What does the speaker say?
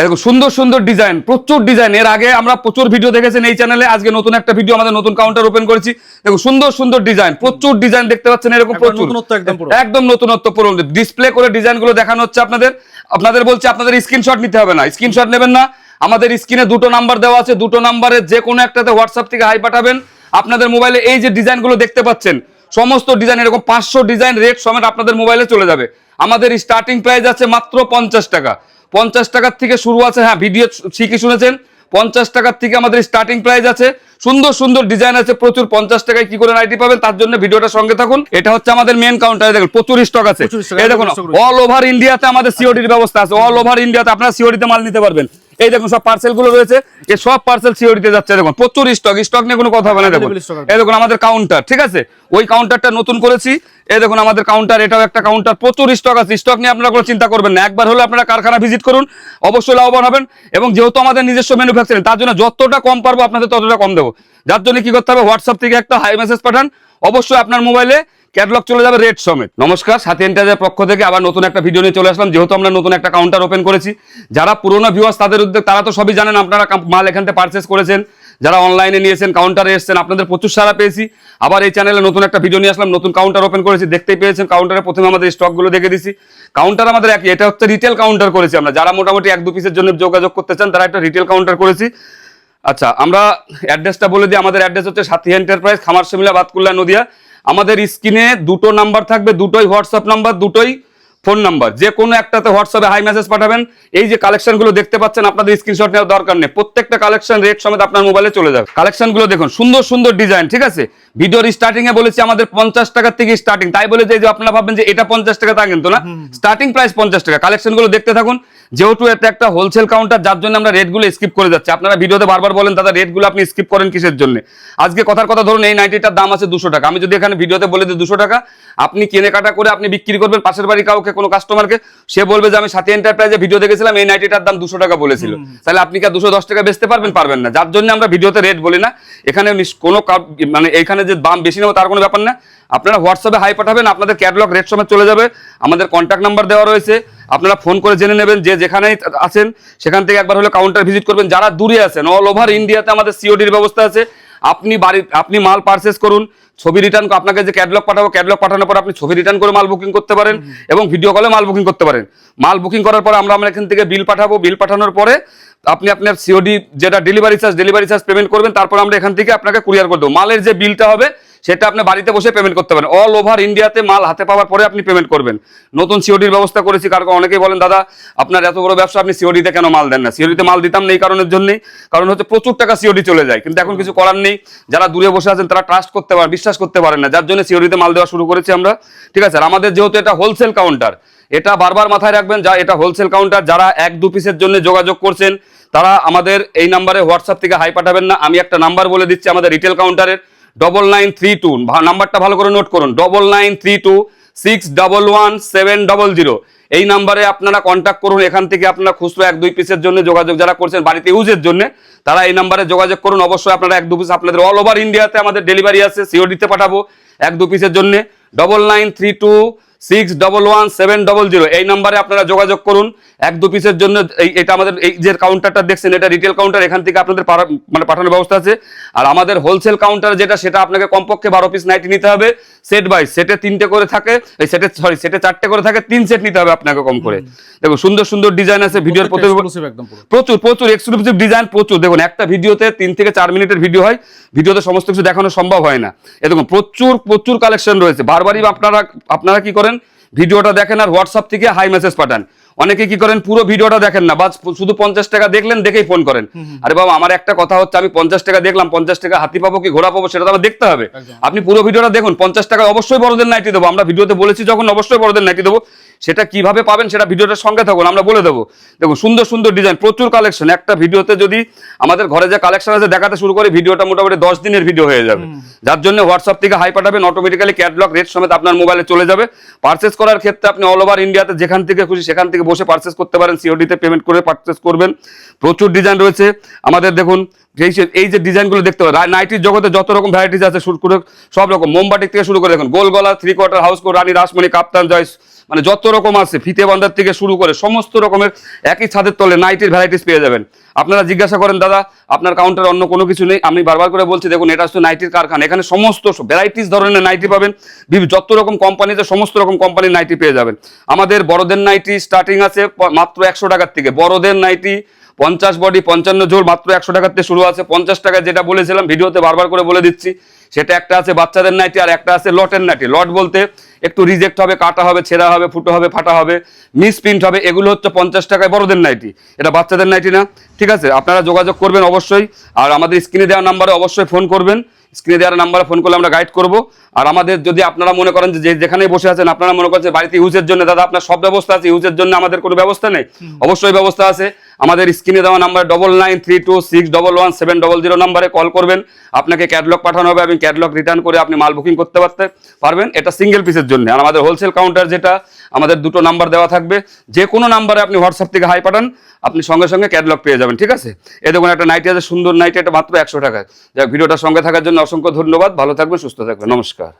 এরকম সুন্দর সুন্দর ডিজাইন প্রচুর ডিজাইন এর আগে আমরা প্রচুর ভিডিও দেখেছেন এই চ্যানেলে আজকে নতুন একটা ভিডিও আমাদের নতুন কাউন্টার ওপেন করেছি। দেখুন সুন্দর সুন্দর ডিজাইন প্রচুর ডিজাইন দেখতে পাচ্ছেন এরকম প্রচুর। একদম একদম নতুনত্ব পুরো। ডিসপ্লে করে ডিজাইনগুলো দেখানো হচ্ছে আপনাদের। আপনাদের বলছে আপনাদের স্ক্রিনশট নিতে হবে না। স্ক্রিনশট নেবেন না। আমাদের স্ক্রিনে দুটো নাম্বার দেওয়া আছে। দুটো নাম্বারে যে কোনো একটাতে হোয়াটসঅ্যাপ থেকে হাই পাঠাবেন। আপনাদের মোবাইলে এই যে ডিজাইনগুলো দেখতে পাচ্ছেন সমস্ত ডিজাইন এরকম পাঁচশো ডিজাইন রেট সমেত আপনাদের মোবাইলে চলে যাবে। আমাদের স্টার্টিং প্রাইস আছে মাত্র পঞ্চাশ টাকা। পঞ্চাশ টাকার থেকে শুরু আছে হ্যাঁ ভিডিও ঠিকই শুনেছেন। পঞ্চাশ টাকার থেকে আমাদের স্টার্টিং প্রাইস আছে। সুন্দর সুন্দর ডিজাইন আছে প্রচুর পঞ্চাশ টাকায় কি করে নাইটি পাবেন তার জন্য ভিডিওটা সঙ্গে থাকুন। এটা হচ্ছে আমাদের মেন কাউন্টার দেখুন প্রচুর স্টক আছে। এই দেখুন অল ওভার ইন্ডিয়াতে আমাদের সিওডির ব্যবস্থা আছে। অল ওভার ইন্ডিয়াতে আপনারা সিওডিতে মাল নিতে পারবেন। এই দেখুন সব পার্সেলগুলো রয়েছে। এই সব পার্সেল সিওডিতে যাচ্ছে দেখুন প্রচুর স্টক স্টক নিয়ে কোনো কথা হবে না দেখুন। এই দেখুন আমাদের কাউন্টার ঠিক আছে? ওই কাউন্টারটা নতুন করেছি। এই দেখুন আমাদের কাউন্টার এটাও একটা কাউন্টার প্রচুর স্টক আছে। স্টক নিয়ে আপনারা কোনো চিন্তা করবেন না। একবার হলে আপনারা কারখানা ভিজিট করুন অবশ্যই লাভবান হবেন। এবং যেহেতু আমাদের নিজস্ব ম্যানুফ্যাকচারিং তার জন্য যতটা কম পারব আপনাদের ততটা কম দেবো। যার জন্য কি করতে হবে? হোয়াটসঅ্যাপ থেকে একটা হাই মেসেজ পাঠান। অবশ্যই আপনার মোবাইলে ক্যাটলগ চলে যাবে রেট সমেত নমস্কার, সাথী এন্টারপ্রাইজের পক্ষ থেকে আবার নতুন একটা ভিডিও নিয়ে চলে আসলাম। যেহেতু আমরা নতুন একটা কাউন্টার ওপেন করেছি, যারা পুরোনো ভিউয়ার্স তাদের উদ্যোগ, তারা তো সবই জানেন আপনারা মাল এখান থেকে পারচেস করেছেন, যারা অনলাইনে নিয়েছেন কাউন্টারে এসেছেন, আপনাদের প্রচুর সারা পেয়েছি। আবার এই চ্যানেলে নতুন একটা ভিডিও নিয়ে আসলাম, নতুন কাউন্টার ওপেন করেছি, দেখতেই পেয়েছেন কাউন্টারে প্রথমে আমাদের স্টকগুলো দেখে দিছি। কাউন্টার আমাদের একই, এটা হচ্ছে রিটেল কাউন্টার করেছি আমরা। যারা মোটামুটি এক দু পিসের জন্য যোগাযোগ করতে চান, তারা একটা রিটেল কাউন্টার করেছি। আচ্ছা আমরা অ্যাড্রেসটা বলে দিই। আমাদের অ্যাড্রেস হচ্ছে সাথী এন্টারপ্রাইজ খামার শিমলা বাতকুল্লা, নদিয়া। আমাদের স্ক্রিনে দুটো নাম্বার থাকবে, দুটোই হোয়াটসঅ্যাপ নাম্বার, দুটোই ফোন নাম্বার। যে কোনো একটাতে হোয়াটসঅ্যাপে হাই মেসেজ পাঠাবেন। এই যে কালেকশনগুলো দেখতে পাচ্ছেন, আপনাদের স্ক্রিনশট নেওয়ার দরকার নেই। প্রত্যেকটা কালেকশন রেট সমেত আপনার মোবাইলে চলে যাবে। কালেকশনগুলো দেখুন, সুন্দর সুন্দর ডিজাইন ঠিক আছে? ভিডিওর স্টার্টিং এ বলেছি আমাদের পঞ্চাশ টাকা থেকে স্টার্টিং তাই বলে যে আপনারা ভাববেন যে এটা পঞ্চাশ টাকা তা কিন্তু না। স্টার্টিং প্রাইস পঞ্চাশ টাকা। কালেকশনগুলো দেখতে থাকুন। যেহেতু এটা একটা হোলসেল কাউন্টার যার জন্য আমরা রেটগুলো স্কিপ করে যাচ্ছি। আপনারা ভিডিওতে বারবার বলেন দাদা রেটগুলো আপনি স্কিপ করেন কিসের জন্য? আজকে কথার কথা ধরুন এই নাইটিটার দাম আছে দুশো টাকা। আমি যদি এখানে ভিডিওতে বলে দিই দুশো টাকা আপনি কেনাকাটা করে আপনি বিক্রি করবেন পাশের বাড়ি কাউকে কোনো কাস্টমারকে সে বলবে যে আমি সাথী এন্টারপ্রাইজে ভিডিও দেখেছিলাম এই নাইটিটার দাম দুশো টাকা বলেছিল। তাহলে আপনি কি দুশো দশ টাকা বেচতে পারবেন? পারবেন না। যার জন্য আমরা ভিডিওতে রেট বলি না। এখানে কোনো মানে এখানে যে দাম বেশি নেব তার কোনো ব্যাপার না। আপনারা হোয়াটসঅ্যাপে হাই পাঠাবেন, আপনাদের ক্যাটলগ রেট সময় চলে যাবে। আমাদের কন্ট্যাক্ট নাম্বার দেওয়া রয়েছে। আপনারা ফোন করে জেনে নেবেন যে যেখানেই আছেন, সেখান থেকে একবার হলে কাউন্টার ভিজিট করবেন। যারা দূরে আছেন অল ওভার ইন্ডিয়াতে আমাদের সিওডির ব্যবস্থা আছে। আপনি বাড়ি আপনি মাল পারচেস করুন, ছবি রিটার্ন আপনাকে যে ক্যাটলগ পাঠাবো ক্যাটলগ পাঠানোর পর আপনি ছবি রিটার্ন করে মাল বুকিং করতে পারেন এবং ভিডিও কলে মাল বুকিং করতে পারেন। মাল বুকিং করার পর আমরা আমরা এখান থেকে বিল পাঠাবো। বিল পাঠানোর পরে আপনি আপনার সিওডি যেটা delivery charge delivery charge payment করবেন, তারপর আমরা এখান থেকে আপনাকে কুরিয়ার করে দেবো। মালের যে বিলটা হবে সেটা আপনি বাড়িতে বসে পেমেন্ট করতে পারেন। অল ওভার ইন্ডিয়াতে মাল হাতে পাওয়ার পরে আপনি পেমেন্ট করবেন। নতুন সিওডির ব্যবস্থা করেছি, কারণ অনেকেই বলেন, দাদা, আপনার এত বড় ব্যবসা, আপনি সিওডিতে কেন মাল দেন না? সিওডিতে মাল দিতাম না এই কারণের জন্যই। কারণ হচ্ছে প্রচুর টাকা সিওডি চলে যায়। কিন্তু এখন কিছু করার নেই। যারা দূরে বসে আছেন, তারা ট্রাস্ট করতে পারেন বিশ্বাস করতে পারেন না। যার জন্য সিওডিতে মাল দেওয়া শুরু করেছি আমরা। ঠিক আছে? আর আমাদের যেহেতু এটা হোলসেল কাউন্টার এটা বারবার মাথায় রাখবেন, যা এটা হোলসেল কাউন্টার যারা এক দু পিসের জন্য যোগাযোগ করছেন, তারা আমাদের এই নাম্বারে হোয়াটসঅ্যাপ থেকে হাই পাঠাবেন না। আমি একটা নাম্বার বলে দিচ্ছি আমাদের রিটেল কাউন্টারের ডবল নাইন থ্রি টু নাম্বারটা ভালো করে নোট করুন double nine three two six double one seven double zero এই নাম্বারে আপনারা কন্ট্যাক্ট করুন, এখান থেকে আপনারা খুচরো এক দুই পিসের জন্য যোগাযোগ যারা করছেন, বাড়িতে ইউজের জন্য, তারা এই নাম্বারে যোগাযোগ করুন। অবশ্যই আপনারা এক দু পিস আপনাদের অল ওভার ইন্ডিয়াতে আমাদের ডেলিভারি আছে সিওডিতে পাঠাবো, এক দু পিসের জন্য। Double nine three two six double one seven double zero এই নাম্বারে আপনারা যোগাযোগ করুন। এক দু পিসের জন্য এই এটা আমাদের এই যে কাউন্টারটা দেখছেন এটা রিটেল কাউন্টার এখান থেকে আপনাদের মানে পাঠানোর ব্যবস্থা আছে। আর আমাদের হোলসেল কাউন্টার যেটা সেটা আপনাকে কমপক্ষে বারো পিস নাইটি নিতে হবে। সেট বাই সেটে তিনটে করে থাকে এই সেটে সরি সেটে চারটে করে থাকে তিন সেট নিতে হবে আপনাকে কম করে। দেখো সুন্দর সুন্দর ডিজাইন আছে ভিডিওর প্রচুর প্রচুর এক্সক্লুসিভ ডিজাইন প্রচুর। দেখুন একটা ভিডিওতে তিন থেকে চার মিনিটের ভিডিও হয়। ভিডিওতে সমস্ত কিছু দেখানো সম্ভব হয় না। এ দেখুন প্রচুর প্রচুর কালেকশন রয়েছে। বারবারই আপনারা আপনারা কি করেন? ভিডিওটা দেখেন আর হোয়াটসঅ্যাপ থেকে হাই মেসেজ পাঠান। অনেকে কি করেন পুরো ভিডিওটা দেখেন না বা শুধু পঞ্চাশ টাকা দেখলেন দেখেই ফোন করেন। আরে বাবা আমার একটা কথা হচ্ছে আমি পঞ্চাশ টাকা দেখলাম পঞ্চাশ টাকা হাতি পাবো কি ঘোড়া পাবো সেটা তো আমার দেখতে হবে। আপনি পুরো ভিডিওটা দেখুন পঞ্চাশ টাকা অবশ্যই বড়দের নাইটি দেবো। আমরা ভিডিওতে বলেছি যখন অবশ্যই বড়দের নাইটি দেবো। সেটা কীভাবে পাবেন সেটা ভিডিওটার সঙ্গে থাকুন আমরা বলে দেবো। দেখুন সুন্দর সুন্দর ডিজাইন প্রচুর কালেকশন একটা ভিডিওতে যদি আমাদের ঘরে যে কালেকশন আছে দেখাতে শুরু করি ভিডিওটা মোটামুটি দশ দিনের ভিডিও হয়ে যাবে। যার জন্য হোয়াটসঅ্যাপ থেকে হাই পাঠাবেন অটোমেটিক্যালি ক্যাটলগ রেট সমেত আপনার মোবাইলে চলে যাবে। পার্চেস করার ক্ষেত্রে আপনি অল ওভার ইন্ডিয়াতে যেখান থেকে খুশি সেখান থেকে বসে পার্চেস করতে পারেন সিওডিতে পেমেন্ট করে পার্চেস করবেন। প্রচুর ডিজাইন রয়েছে। আমাদের দেখুন, এই যে এই যে ডিজাইনগুলো দেখতে পাবেন নাইটির জগতে যত রকম ভ্যারাইটিস আছে, শুরু করে সব রকম। মোমবাটি থেকে শুরু করে দেখুন, গোল গলা three quarter house coat Rani, Rashmoni, kaftan, জয় মানে যত রকম আছে, ফিতে বান্ধার থেকে শুরু করে সমস্ত রকমের একই ছাদের তলে নাইটির ভ্যারাইটিস পেয়ে যাবেন। আপনারা জিজ্ঞাসা করেন, দাদা, আপনার কাউন্টারে অন্য কোনো কিছু নেই? আমি বারবার করে বলছি, দেখুন, এটা হচ্ছে নাইটির কারখানা। এখানে সমস্ত ভ্যারাইটিস ধরনের নাইটি পাবেন। যত রকম কোম্পানিতে সমস্ত রকম কোম্পানির নাইটি পেয়ে যাবেন। আমাদের বড়দের নাইটি স্টার্টিং আছে মাত্র একশো টাকার থেকে। বড়দের নাইটি পঞ্চাশ বডি, পঞ্চান্ন জোর মাত্র একশো টাকার থেকে শুরু আছে। পঞ্চাশ টাকা যেটা বলেছিলাম, ভিডিওতে বারবার করে বলে দিচ্ছি। সেটা একটা আছে বাচ্চাদের নাইটি আর একটা আছে লটের নাইটি। লট বলতে একটু রিজেক্ট হবে কাটা হবে ছেঁড়া হবে ফুটো হবে ফাটা হবে মিস প্রিন্ট হবে এগুলো হচ্ছে পঞ্চাশ টাকায় বড়দের নাইটি এটা বাচ্চাদের নাইটি না। ঠিক আছে? আপনারা যোগাযোগ করবেন অবশ্যই। আর আমাদের স্ক্রিনে দেওয়া নাম্বারে অবশ্যই ফোন করবেন। স্ক্রিনে দেওয়ার নাম্বারে ফোন করলে আমরা গাইড করব। আর আমাদের যদি আপনারা মনে করেন যে যেখানে বসে আছেন আপনারা মনে করছেন বাড়িতে ইউজের জন্য দাদা আপনার সব ব্যবস্থা আছে ইউজের জন্য আমাদের কোনো ব্যবস্থা নেই। অবশ্যই ব্যবস্থা আছে। আমাদের স্ক্রিনে দেওয়া number double nine three two six double one seven double zero নাম্বারে কল করবেন। আপনাকে ক্যাটলগ পাঠানো হবে, এবং ক্যাটলগ রিটার্ন করে আপনি মাল বুকিং করতে পারতে পারবেন। এটা সিঙ্গেল পিসের জন্য। আর আমাদের হোলসেল কাউন্টার যেটা, আমাদের দুটো নাম্বার দেওয়া থাকবে। যে কোনো নাম্বারে আপনি হোয়াটসঅ্যাপ থেকে হাই পাঠান, আপনি সঙ্গে সঙ্গে ক্যাটলগ পেয়ে যাবেন, ঠিক আছে? এই দেখুন একটা নাইটি আছে, সুন্দর নাইটি এটা মাত্র একশো টাকায়। যাক, ভিডিওটার সঙ্গে থাকার জন্য অসংখ্য ধন্যবাদ। ভালো থাকবেন, সুস্থ থাকবেন। নমস্কার।